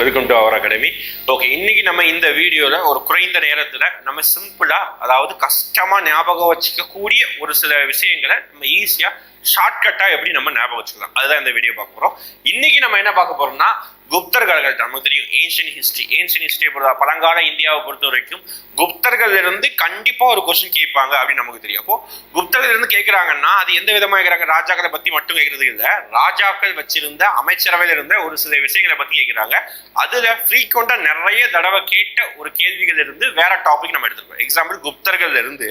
Academy okay இன்னைக்கு நம்ம இந்த வீடியோவில் ஒரு குறைந்த நேரத்தில் நம்ம சிம்பிளாக அதாவது கஷ்டமாக ஞாபகம் வச்சுக்கக்கூடிய ஒரு சில விஷயங்களை நம்ம ஈஸியாக ஷார்ட்கட்டாக எப்படி நம்ம ஞாபகம் வச்சுக்கலாம். அதுதான் இந்த வீடியோ பார்க்க போகிறோம் இன்னைக்கு நம்ம என்ன பார்க்க போறோம்னா குப்தர்கள் நமக்கு தெரியும் ஏன்ஷியன் ஹிஸ்ட்ரி ஏன்ஷியன் ஹிஸ்டரியை பொறுத்த பழங்கால இந்தியாவை பொறுத்த வரைக்கும் குப்தர்கள் இருந்து கண்டிப்பா ஒரு கொஸ்டின் கேட்பாங்க அப்படின்னு நமக்கு தெரியும். அப்போ குப்தர்கள் இருந்து கேட்கறாங்கன்னா அது எந்த விதமா கேட்குறாங்க? ராஜாக்களை பத்தி மட்டும் கேட்கறது இல்லை. ராஜாக்கள் வச்சிருந்த அமைச்சரவையில் இருந்த ஒரு சில விஷயங்களை பத்தி கேட்கறாங்க. அதுல ஃப்ரீக்வெண்டா நிறைய தடவை கேட்ட ஒரு கேள்விகள் இருந்து வேற டாபிக் நம்ம எடுத்துருக்கோம் எக்ஸாம்பிள் குப்தர்கள் இருந்து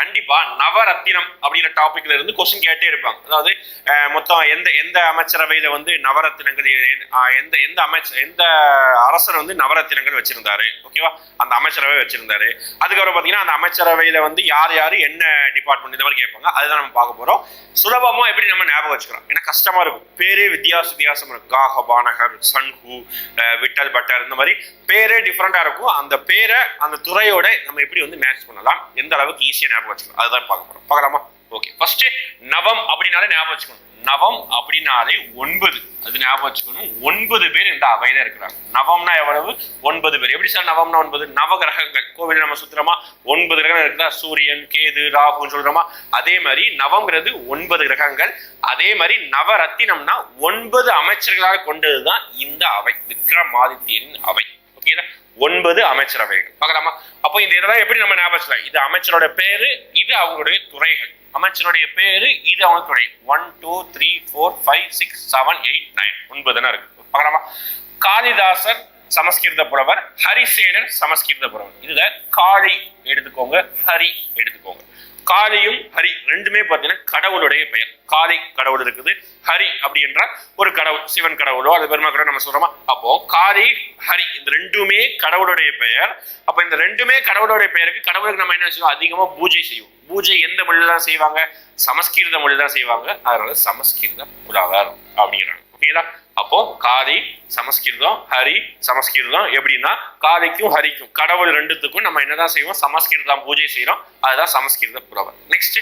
கண்டிப்பா நவரத்தினம் அப்படிங்கிற டாபிக்ல இருந்து கொஸ்டின் கேட்டே இருப்பாங்க. அதாவது மொத்தம் எந்த எந்த அமைச்சரவையில வந்து நவரத்தினங்கள் எந்த எந்த அமைச்சர் எந்த அரசர் வந்து நவரத்தினங்கள் வச்சிருந்தாரு? ஓகேவா அந்த அமைச்சரவை வச்சிருந்தாரு. அதுக்கப்புறம் பாத்தீங்கன்னா அந்த அமைச்சரவையில வந்து யார் யாரு என்ன டிபார்ட்மெண்ட் இந்த மாதிரி கேட்பாங்க அதுதான் நம்ம பார்க்க போறோம். சுலபமா எப்படி நம்ம ஞாபகம் வச்சுக்கிறோம் ஏன்னா கஷ்டமா இருக்கும். பேரே வித்தியாச வித்தியாசம் இருக்கும். காக பானகர் சன்ஹு விட்டல் பட்டர் இந்த மாதிரி பேரே டிஃப்ரெண்டா இருக்கும். அந்த பேரை அந்த துறையோட நம்ம எப்படி வந்து மேட்ச் பண்ணலாம்? எந்த அளவுக்கு ஈஸியா ஞாபகம் வச்சுக்கணும் அதுதான் பார்க்க போகிறோம் பார்க்கலாமா? ஓகே ஃபர்ஸ்ட் நவம் அப்படின்னாலே ஞாபகம் வச்சுக்கணும். நவம் அப்படின்னாலே ஒன்பது. அது ஞாபகம் வச்சுக்கணும். ஒன்பது பேர் இந்த அவையில இருக்கிறாங்க. நவம்னா எவ்வளவு? ஒன்பது பேர். எப்படி சார் நவம்னா ஒன்பது? நவகிரகங்கள் கோவில் நம்ம சுத்திரமா ஒன்பது கிரகம் இருக்குதா? சூரியன் கேது ராகுன்னு சொல்றோமா? அதே மாதிரி நவம்ங்கிறது ஒன்பது கிரகங்கள். அதே மாதிரி நவரத்தினம்னா ஒன்பது அமைச்சர்களாக கொண்டதுதான் இந்த அவை. விக்ரமாதித்யன் அவை. ஓகேதா ஒன்பது அமைச்சரவைகள். பார்க்கலாமா? அப்போ இந்த இதெல்லாம் எப்படி நம்ம ஞாபகம் வச்சுக்கலாம்? இது அமைச்சரோட பேரு இது அவங்களுடைய துறைகள். அமைச்சருடைய பேரு இது அவங்க துறை one two three four five six seven eight nine ஒன்பதுனா இருக்கு. பார்க்கலாமா? காளிதாசர் சமஸ்கிருத புலவர் ஹரிசேனர் சமஸ்கிருத புலவர் இதுல காளி எடுத்துக்கோங்க ஹரி எடுத்துக்கோங்க. காளியும் ஹரி ரெண்டுமே பார்த்தீங்கன்னா கடவுளுடைய பெயர். காளி கடவுள் இருக்குது ஹரி அப்படி என்றால் ஒரு கடவுள் சிவன் கடவுளோ அது பெருமா கூட நம்ம சொல்றோமா? அப்போ காளி ஹரி இந்த ரெண்டுமே கடவுளுடைய பெயர். அப்ப இந்த ரெண்டுமே கடவுளுடைய பெயருக்கு கடவுளுக்கு நம்ம என்ன செய்வோம் அதிகமா பூஜை செய்வோம். பூஜை எந்த மொழியில தான் செய்வாங்க? சமஸ்கிருத மொழியில தான் செய்வாங்க. அதனால சமஸ்கிருத புலாதாரம் அப்படிங்கிறாங்க. ஓகேங்களா அப்போ காளி சமஸ்கிருதம் ஹரி சமஸ்கிருதம் எப்படின்னா காளிக்கும் ஹரிக்கும் கடவுள் ரெண்டுத்துக்கும் நம்ம என்னதான் செய்வோம்? சமஸ்கிருதம் பூஜை செய்யறோம் அதுதான் சமஸ்கிருத புலவர். நெக்ஸ்ட்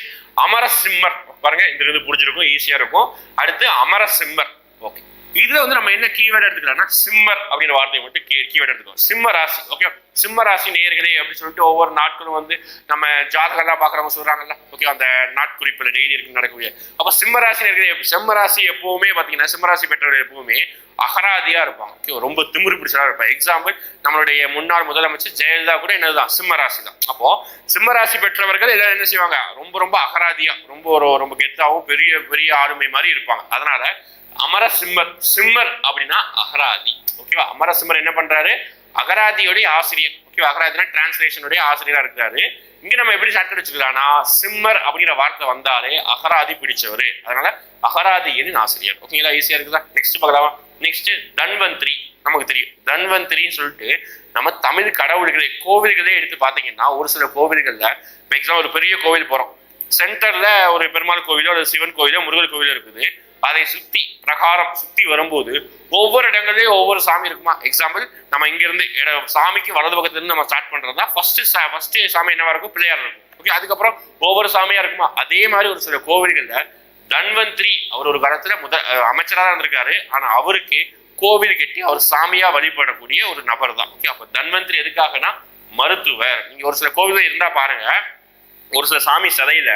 அமரசிம்மர். பாருங்க இந்த இது புரிஞ்சிருக்கும் ஈஸியா இருக்கும். அடுத்து அமர சிம்மர் ஓகே இதுல வந்து நம்ம என்ன கீவேர்ட் எடுத்துக்கலாம்னா சிம்மர் அப்படின்ற வார்த்தையை மட்டும் கீவேர்ட் எடுத்துக்கோம் சிம்ம ராசி ஓகே சிம்ம ராசி நேர்களே அப்படின்னு சொல்லிட்டு ஒவ்வொரு நாட்களும் வந்து நம்ம ஜாதகம்லாம் பாக்குறவங்க சொல்றாங்கல்ல ஓகே அந்த நாட்குறிப்புல டெய்லி இருக்கு நடக்கக்கூடிய. அப்ப சிம்ம ராசி நேர்களே சிம்ம ராசி எப்பவுமே பாத்தீங்கன்னா சிம்ம ராசி பெற்றவர்கள் எப்பவுமே அகராதியா இருப்பாங்க ஓகே ரொம்ப திமிரு பிடிச்சதா இருப்பாங்க. எக்ஸாம்பிள் நம்மளுடைய முன்னாள் முதலமைச்சர் ஜெயலலிதா கூட என்னதுதான் சிம்ம ராசி தான். அப்போ சிம்ம ராசி பெற்றவர்கள் எல்லாம் என்ன செய்வாங்க? ரொம்ப ரொம்ப அகராதியா ரொம்ப ஒரு ரொம்ப கெத்தாவும் பெரிய பெரிய ஆளுமை மாதிரி இருப்பாங்க. அதனால அமர சிம்மர் சிம்மர் அப்படின்னா அகராதி. ஓகேவா அமர சிம்மர் என்ன பண்றாரு? அகராதியோடைய ஆசிரியர். ஓகேவா அகராதினா டிரான்ஸ்லேஷனுடைய ஆசிரியரா இருக்காரு இங்க நம்ம எப்படி ஷார்ட்கட் வச்சுக்கலாம்னா சிம்மர் அப்படிங்கிற வார்த்தை வந்தாலே அகராதி பிடிச்சவர். அதனால அகராதியின் ஆசிரியர். ஓகேங்களா ஈஸியா இருக்குதா? நெக்ஸ்ட் பார்க்கலாமா? நெக்ஸ்ட் தன்வந்திரி. நமக்கு தெரியும். தன்வந்திரின்னு சொல்லிட்டு நம்ம தமிழ் கடவுள்களே கோவில்களே எடுத்து பார்த்தீங்கன்னா ஒரு சில கோவில்கள்ல இப்போ எக்ஸாம் ஒரு பெரிய கோவில் போறோம். சென்டர்ல ஒரு பெருமாள் கோவிலோ ஒரு சிவன் கோவிலோ முருகர் கோவிலோ இருக்குது. அதை சுத்தி பிரகாரம் சுத்தி வரும்போது ஒவ்வொரு இடங்கள்லயும் ஒவ்வொரு சாமி இருக்குமா? எக்ஸாம்பிள் நம்ம இங்கிருந்து இடம் சாமிக்கு வலது பக்கத்துலேருந்து நம்ம ஸ்டார்ட் பண்றதா ஃபர்ஸ்ட் ஃபர்ஸ்ட் சாமி என்னவா இருக்கும்? பிள்ளையார் இருக்கும். ஓகே அதுக்கப்புறம் ஒவ்வொரு சாமியா இருக்குமா? அதே மாதிரி ஒரு சில கோவில்கள்ல தன்வந்திரி அவர் ஒரு காலத்துல முத அமைச்சராக அமைச்சரா தான் இருந்திருக்காரு. ஆனா அவருக்கு கோவில் கட்டி அவர் சாமியா வழிபடக்கூடிய ஒரு நபர் தான். ஓகே அப்ப தன்வந்திரி எதுக்காகனா மருத்துவர். நீங்க ஒரு சில கோவில்கள் இருந்தா பாருங்க ஒரு சில சாமி சிலையில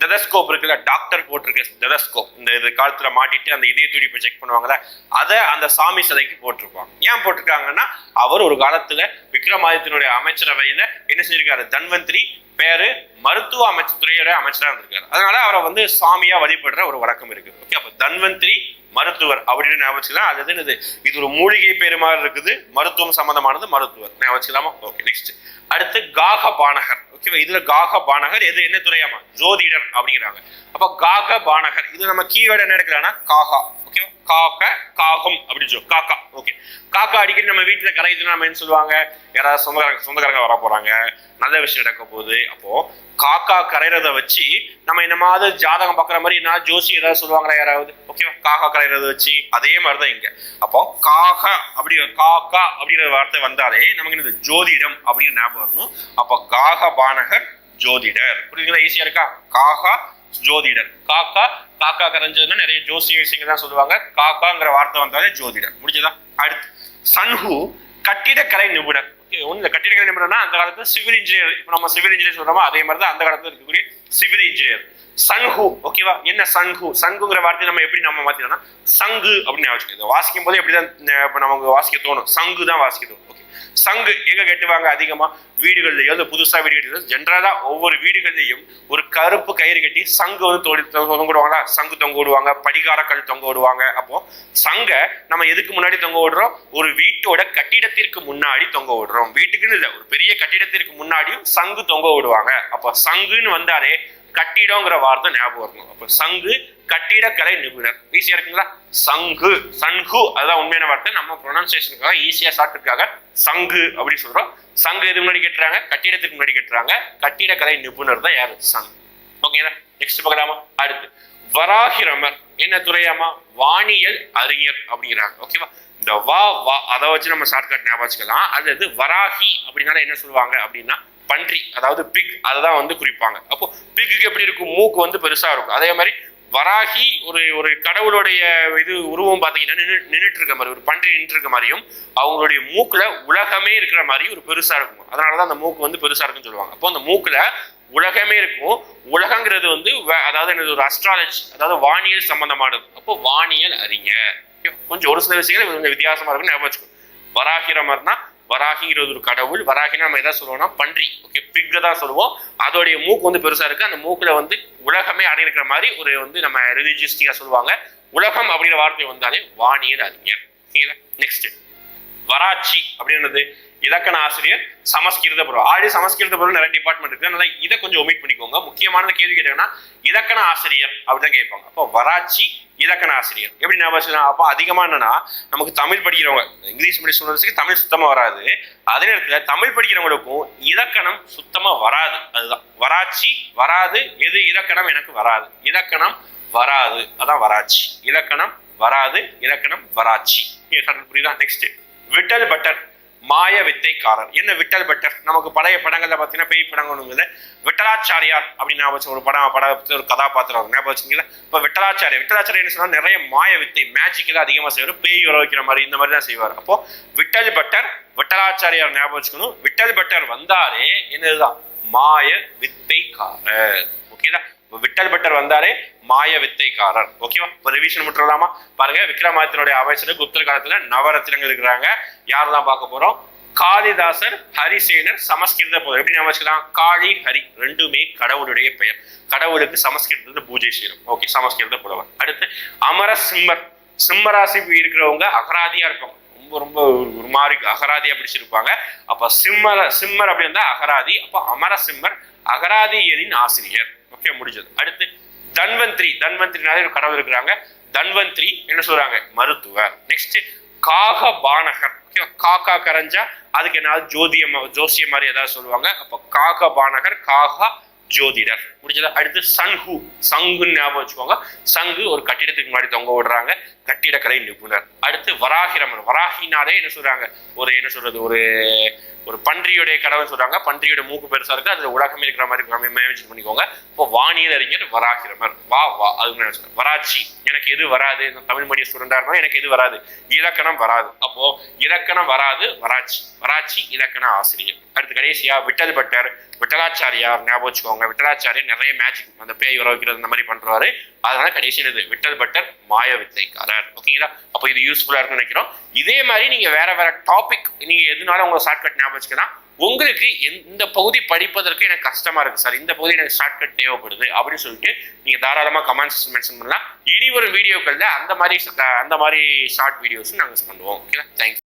டெதஸ்கோப் இருக்குல்ல டாக்டர் போட்டிருக்க டெதஸ்கோப் இந்த இது காலத்துல மாட்டிட்டு அந்த இதய துடிப்பு செக் பண்ணுவாங்கல்ல அதை அந்த சாமி சிலைக்கு போட்டிருப்பாங்க. ஏன் போட்டிருக்காங்கன்னா அவர் ஒரு காலத்துல விக்ரமாதித்தனுடைய அமைச்சரவையில என்ன செஞ்சிருக்காரு? தன்வந்திரி பேரு மருத்துவ அமைச்சர் துறையோட அமைச்சராக இருந்திருக்காரு. அதனால அவரை வந்து சாமியா வழிபடுற ஒரு வழக்கம் இருக்கு ஓகே அப்ப தன்வந்திரி மருத்துவர் அப்படின்னு ஞாபகம் வச்சுக்கலாம். அது என்னது? இது ஒரு மூலிகை பேரு மாதிரி இருக்குது. மருத்துவம் சம்பந்தமானது மருத்துவர். ஞாபகம் ஓகே நெக்ஸ்ட் அடுத்து காக பானகர். ஓகேவா இதுல காக பானகர் எது? என்ன துறையாமா? ஜோதிடர் அப்படிங்கிறாங்க. அப்ப காக பானகர் இது நம்ம கீவேர்டு என்ன எடுக்கலாம்னா காகா. ஓகேவா காக்க காகம் அப்படின்னு சொல்லுவோம் காக்கா. ஓகே காக்கா அடிக்கடி நம்ம வீட்டுல கரையுதுன்னா நம்ம என்ன சொல்லுவாங்க? யாராவது சொந்தக்காரங்க சொந்தக்காரங்க வர போறாங்க. நல்ல விஷயம் நடக்க போகுது. அப்போ காக்கா கரையிறத வச்சு நம்ம இந்த மாதிரி ஜாதகம் பார்க்குற மாதிரி என்ன ஜோசி ஏதாவது சொல்லுவாங்களா யாராவது? ஓகேவா காக்கா கரையிறத வச்சு அதே மாதிரி தான் இங்க. அப்போ காக அப்படி காக்கா அப்படிங்கிற வார்த்தை வந்தாலே நமக்கு இந்த ஜோதிடம் அப்படின்னு ஞாபகம் வரணும். அப்போ காக பானகர் ஜோதிடர். புரியுதுங்களா? ஈஸியா இருக்கா? காகா ஜோதிடர். காக்கா காக்கா கரைஞ்சதுன்னா நிறைய ஜோசிய விஷயங்கள் தான் சொல்லுவாங்க. காக்காங்கிற வார்த்தை வந்தாலே ஜோதிடர். முடிஞ்சதா? அடுத்து சன்ஹு கட்டிடக்கலை நிபுணர். ஓகே ஒண்ணு கட்டிடக்கலை நிபுணர்னா அந்த காலத்துல சிவில் இன்ஜினியர் இப்போ நம்ம சிவில் இன்ஜினியர் சொல்றோமோ அதே மாதிரி தான் அந்த காலத்துல இருக்கக்கூடிய சிவில் இன்ஜினியர் சங்கு ஓகேவா என்ன சங்கு? சங்குங்கிற வார்த்தை நம்ம எப்படி நம்ம மாத்தினோம்னா சங்கு அப்படின்னு வச்சுக்கோங்க. வாசிக்கும் போது எப்படிதான் தான் இப்போ நமக்கு வாசிக்க தோணும். சங்கு தான் வாசிக்க தோணும். சங்கு எங்க கட்டுவாங்க அதிகமா? வீடுகள்லயோ இல்ல புதுசா வீடு கட்டி ஜென்ரலா ஒவ்வொரு வீடுகள்லயும் ஒரு கருப்பு கயிறு கட்டி சங்கு வந்து தொடி தொங்க விடுவாங்களா சங்கு தொங்க விடுவாங்க படிகாரக்கல் தொங்க விடுவாங்க. அப்போ சங்க நம்ம எதுக்கு முன்னாடி தொங்க விடுறோம்? ஒரு வீட்டோட கட்டிடத்திற்கு முன்னாடி தொங்க விடுறோம். வீட்டுக்குன்னு இல்ல ஒரு பெரிய கட்டிடத்திற்கு முன்னாடியும் சங்கு தொங்க விடுவாங்க. அப்போ சங்குன்னு வந்தாலே கட்டிடங்கிற வார்த்தை ஞாபகம் வரணும். அப்போ சங்கு கட்டிடக்கலை நிபுணர். ஈஸியா இருக்குங்களா? சங்கு சங்கு அதுதான் உண்மையான வார்த்தை. நம்ம ப்ரொனன்சியேஷனுக்காக ஈஸியா ஷார்ட்கட்காக சங்கு அப்படி சொல்றோம். சங்கு எது முன்னாடி கட்டுறாங்க? கட்டிடத்துக்கு முன்னாடி கட்டுறாங்க. கட்டிடக்கலை நிபுணர் தான் யாரு? சங்கு. ஓகேங்களா நெக்ஸ்ட் பார்க்கலாமா? அடுத்து. வராகிரமர். என்ன துறையாமா? வானியல் அறிஞர் அப்படிங்கிறாங்க. ஓகேவா இந்த வா வா அதை வச்சு நம்ம ஷார்ட்கட் ஞாபகம் வச்சுக்கலாம். அது வராகி அப்படின்னால என்ன சொல்லுவாங்க அப்படின்னா பன்றி அதாவது பிக் அதை தான் வந்து குறிப்பாங்க. அப்போ பிக்குக்கு எப்படி இருக்கும்? மூக்கு வந்து பெருசா இருக்கும். அதே மாதிரி வராகி ஒரு ஒரு கடவுளுடைய இது உருவம் பார்த்தீங்கன்னா நின்று நின்றுட்டு இருக்க மாதிரி ஒரு பன்றி நின்று இருக்க மாதிரியும் அவங்களுடைய மூக்கில் உலகமே இருக்கிற மாதிரி ஒரு பெருசா இருக்கும். அதனாலதான் அந்த மூக்கு வந்து பெருசா இருக்குன்னு சொல்லுவாங்க. அப்போ அந்த மூக்கில் உலகமே இருக்கும். உலகங்கிறது வந்து வே- அதாவது என்னது ஒரு அஸ்ட்ராலஜி அதாவது வானியல் சம்பந்தமானது. அப்போ வானியல் அறிஞர். கொஞ்சம் ஒரு சில விஷயங்கள் கொஞ்சம் வித்தியாசமா இருக்குன்னு ஞாபகம் வச்சுக்கணும் வராகிற மாதிரினா வராகிங்கிறது ஒரு கடவுள் வராகினா நம்ம எதாவது சொல்லுவோம்னா பன்றி. ஓகே பிக் தான் சொல்லுவோம். அதோடைய மூக்கு வந்து பெருசா இருக்கு. அந்த மூக்குல வந்து உலகமே அடங்கியிருக்கிற மாதிரி ஒரு வந்து நம்ம ரிலிஜியஸ்டிக்கா சொல்லுவாங்க. உலகம் அப்படிங்கிற வார்த்தை வந்தாலே வாணியர் அறிஞர். ஓகேங்களா நெக்ஸ்ட் வராட்சி அப்படின்றது இலக்கண ஆசிரியர் சமஸ்கிருத பருவம் ஆல்ரெடி சமஸ்கிருத பருவம் நிறைய டிபார்ட்மெண்ட் இருக்கு. அதனால இதை கொஞ்சம் ஒமிட் பண்ணிக்கோங்க. முக்கியமான கேள்வி கேட்டீங்கன்னா இலக்கண ஆசிரியர் அப்படிதான் கேட்பாங்க. அப்போ வராட்சி இலக்கண ஆசிரியர். எப்படி ஞாபகம் வச்சுக்கலாம்? அப்போ அதிகமாக என்னன்னா நமக்கு தமிழ் படிக்கிறவங்க இங்கிலீஷ் மீடியம் ஸ்டூடெண்ட்ஸ்க்கு தமிழ் சுத்தமாக வராது. அதே நேரத்தில் தமிழ் படிக்கிறவங்களுக்கும் இலக்கணம் சுத்தமாக வராது. அதுதான். வராட்சி வராது. எது? இலக்கணம் எனக்கு வராது. இலக்கணம் வராது. அதான் வராட்சி. இலக்கணம் வராது. இலக்கணம் வராட்சி. புரியுதா? நெக்ஸ்ட் விட்டல் பட்டர் மாய வித்தைக்காரர் என்ன விட்டல் பெட்டர்? நமக்கு பழைய படங்கள்ல பாத்தீங்கன்னா பேய் படங்கள் விட்டலாச்சாரியார் அப்படின்னு ஞாபகம் வச்சு ஒரு படம் படத்தில் ஒரு கதாபாத்திரம் ஞாபகம் வச்சுங்களா இப்ப விட்டலாச்சாரியார் விட்டலாச்சாரியார் என்ன சொன்னா நிறைய மாய வித்தை மேஜிக் எல்லாம் அதிகமா செய்வார். பேய் வர வைக்கிற மாதிரி இந்த மாதிரி தான் செய்வார். அப்போ விட்டல் பட்டர் விட்டலாச்சாரியார் ஞாபகம் வச்சுக்கணும். விட்டல் பட்டர் வந்தாலே என்னதுதான்? மாய வித்தைக்காரர் ஓகேதா? விட்டல் பட்டர் வந்தாரே மாய வித்தைக்காரர். ஓகேவா இப்போ ரிவிஷன் முற்றலாமா பாருங்க விக்ரமாதித்தனுடைய அமைச்சர் குப்தர் காலத்துல நவரத்தினங்கள் இருக்கிறாங்க. யாரெல்லாம் பார்க்க போறோம்? காளிதாசர் ஹரிசேனர் சமஸ்கிருத புலவர் எப்படி ஞாபகம் வச்சுக்கலாம்? காளி ஹரி ரெண்டுமே கடவுளுடைய பெயர். கடவுளுக்கு சமஸ்கிருதத்தை பூஜை செய்யணும் ஓகே சமஸ்கிருத புலவர். அடுத்து அமர சிம்மர் சிம்மராசி இருக்கிறவங்க அகராதியா இருப்பாங்க. ரொம்ப ரொம்ப ஒரு மாதிரி அகராதியா பிடிச்சிருப்பாங்க. அப்ப சிம்மர சிம்மர் அப்படி அகராதி அப்ப அமர சிம்மர் அகராதியரின் ஆசிரியர். ஓகே முடிஞ்சது. அடுத்து தன்வந்திரி. தன்வந்திரினாலே ஒரு கடவுள் இருக்கிறாங்க. தன்வந்திரி என்ன சொல்றாங்க? மருத்துவர். நெக்ஸ்ட் காக பானகர் காக்கா கரைஞ்சா அதுக்கு என்ன ஜோதியம் ஜோசியம் மாதிரி ஏதாவது சொல்லுவாங்க. அப்ப காக பானகர் காகா ஜோதிடர். முடிஞ்சதா? அடுத்து சங்கு. சங்குன்னு ஞாபகம் வச்சுக்கோங்க. சங்கு ஒரு கட்டிடத்துக்கு முன்னாடி தொங்க விடுறாங்க. கட்டிடக்கலை நிபுணர். அடுத்து வராகிரமன் வராகினாலே என்ன சொல்றாங்க? ஒரு என்ன சொல்றது? ஒரு ஒரு பன்றியுடைய கடவுள் சொல்றாங்க. பன்றியோட மூக்கு பெருசா இருக்கு. அதுல உலகமே இருக்கிற மாதிரி பண்ணிக்கோங்க. இப்போ வானியல் அறிஞர் வராகிரமர். வா வா அது நான் சொல்றேன். வராட்சி. எனக்கு எது வராது? இந்த தமிழ் மொழிய ஸ்டூடெண்டா இருந்தா எனக்கு எது வராது? இலக்கணம் வராது. அப்போ இலக்கணம் வராது வராட்சி. வராட்சி இலக்கண ஆசிரியர். அடுத்து கடைசியா விட்டல் பட்டர். விட்டலாச்சாரியார் ஞாபகம் வச்சுக்கோங்க. விட்டலாச்சாரியார் நிறைய மேஜிக் அந்த பேய் வர இந்த மாதிரி பண்றாரு அதனால கடைசி என்னது விட்டல் பட்டர் மாய வித்தைக்காரர் ஓகேங்களா அப்போ இது யூஸ்ஃபுல்லா இருக்கும்னு நினைக்கிறோம். இதே மாதிரி நீங்கள் வேற வேற டாபிக் நீங்கள் எதுனாலும் உங்களை ஷார்ட்கட் ஞாபகம் வச்சுக்கலாம் உங்களுக்கு இந்த பகுதி படிப்பதற்கு எனக்கு கஷ்டமா இருக்கு சார் இந்த பகுதி எனக்கு ஷார்ட்கட் தேவைப்படுது அப்படின்னு சொல்லிட்டு நீங்க தாராளமா கமெண்ட்ஸ் மென்ஷன் பண்ணலாம். இனி வரும் வீடியோக்கள்ல அந்த மாதிரி அந்த மாதிரி ஷார்ட் வீடியோஸ் நாங்கள் பண்ணுவோம். ஓகேங்களா தேங்க்யூ